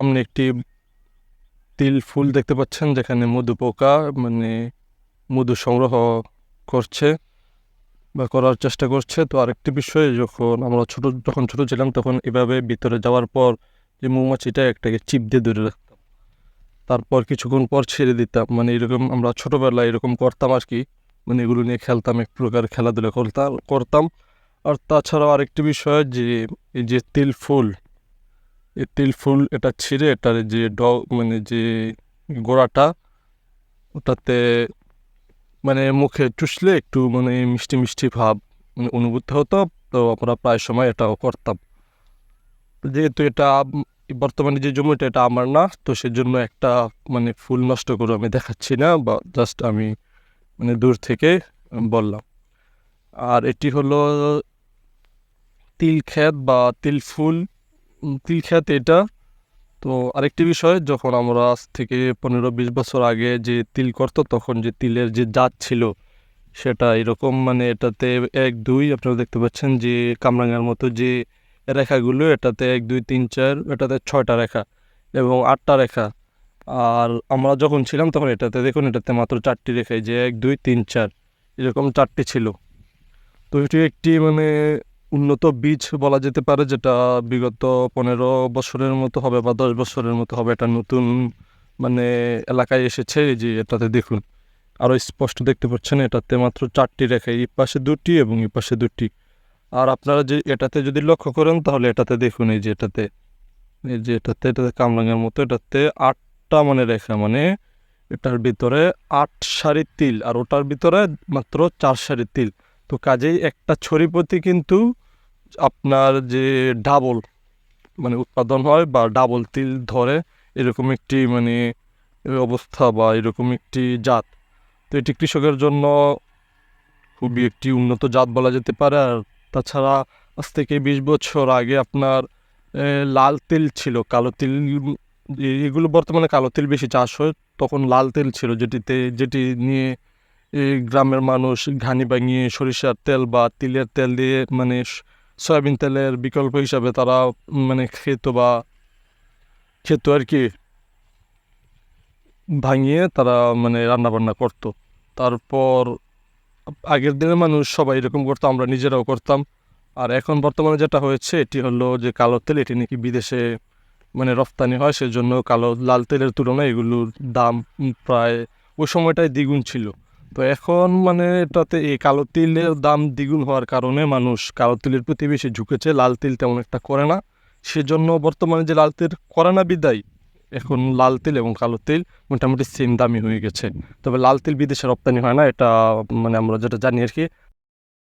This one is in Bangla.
সামনে একটি তিল ফুল দেখতে পাচ্ছেন, যেখানে মধু পোকা মানে মধু সংগ্রহ করছে বা করার চেষ্টা করছে। তো আরেকটি বিষয়, যখন আমরা ছোট, যখন ছোট ছিলাম, তখন এভাবে ভিতরে যাওয়ার পর যে মৌমাছিটা একটাকে চিপ দিয়ে ধরে রাখতাম। তারপর কিছুক্ষণ পর ছেড়ে দিতাম। মানে এরকম আমরা ছোটোবেলায় এরকম করতাম আর কি। মানে এগুলো নিয়ে খেলতাম, এক প্রকার খেলাধুলা করতাম করতাম। আর তাছাড়াও আরেকটি বিষয় যে, এই যে তিল ফুল তিল ফুল এটা ছিঁড়ে এটার যে ড মানে যে গোড়াটা, ওটাতে মানে মুখে চুষলে একটু মানে মিষ্টি মিষ্টি ভাব মানে অনুভূতি হতো। তো আমরা প্রায় সময় এটাও করতাম। যেহেতু এটা বর্তমানে যে জমিটা এটা আমার না, তো সেজন্য একটা মানে ফুল নষ্ট করে আমি দেখাচ্ছি না, বা জাস্ট আমি মানে দূর থেকে বললাম। আর এটি হলো তিল ক্ষেত বা তিল ফুল। তিল ক্ষেত এটা? তো আরেকটি বিষয়, যখন আমরা আজ থেকে পনেরো বিশ বছর আগে যে তিল করতো, তখন যে তিলের যে জাত ছিল, সেটা এরকম মানে এটাতে এক, দুই, আপনারা দেখতে পাচ্ছেন যে কামরাঙ্গার মতো যে রেখাগুলো, এটাতে এক, দুই, তিন, চার, এটাতে ছয়টা রেখা এবং আটটা রেখা। আর আমরা যখন ছিলাম, তখন এটাতে দেখুন, এটাতে মাত্র চারটি রেখায় যে এক, দুই, তিন, চার, এরকম চারটি ছিল। তো এটি একটি মানে উন্নত বীজ বলা যেতে পারে, যেটা বিগত পনেরো বছরের মতো হবে বা দশ বছরের মতো হবে। এটা নতুন মানে এলাকায় এসেছে যে এটাতে দেখুন। আরও স্পষ্ট দেখতে পাচ্ছেন, এটাতে মাত্র চারটি রেখা, এই পাশে দুটি এবং এই পাশে দুটি। আর আপনারা যে এটাতে যদি লক্ষ্য করেন, তাহলে এটাতে দেখুন, এই যে এটাতে, এই যে এটাতে এটাতে কামরাঙের মতো, এটাতে আটটা মানে রেখা মানে এটার ভিতরে আট সারি তিল, আর ওটার ভিতরে মাত্র চার সারি তিল। তো কাজেই একটা ছড়ি প্রতি কিন্তু আপনার যে ডাবল মানে উৎপাদন হয় বা ডাবল তিল ধরে, এরকম একটি মানে অবস্থা বা এরকম একটি জাত। তো এটি কৃষকের জন্য খুবই একটি উন্নত জাত বলা যেতে পারে। আর তাছাড়া আজ থেকে বিশ বছর আগে আপনার লাল তিল ছিল, কালো তিল, এগুলো বর্তমানে কালো তিল বেশি চাষ হয়, তখন লাল তেল ছিল যেটিতে, যেটি নিয়ে গ্রামের মানুষ ঘানি ভাঙিয়ে সরিষার তেল বা তিলের তেল দিয়ে মানে সয়াবিন তেলের বিকল্প হিসাবে তারা মানে খেত বা খেত আর কি, ভাঙিয়ে তারা মানে রান্না বান্না করতো। তারপর আগের দিনের মানুষ সবাই এরকম করতো, আমরা নিজেরাও করতাম। আর এখন বর্তমানে যেটা হয়েছে, এটি হলো যে কালো তেল, এটি নাকি বিদেশে মানে রপ্তানি হয়, সেজন্য কালো লাল তেলের তুলনায় এগুলোর দাম প্রায় ওই সময়টায় দ্বিগুণ ছিল। তো এখন মানে এটাতে এই কালো তিলের দাম দ্বিগুণ হওয়ার কারণে মানুষ কালো তিলের প্রতি বেশি ঝুঁকেছে, লাল তিল তেমন একটা করে না। সেজন্য বর্তমানে যে লাল তিল করে না বিদায়, এখন লাল তিল এবং কালো তিল মোটামুটি সেম দামি হয়ে গেছে। তবে লাল তিল বিদেশে রপ্তানি হয় না, এটা মানে আমরা যেটা জানি আর কি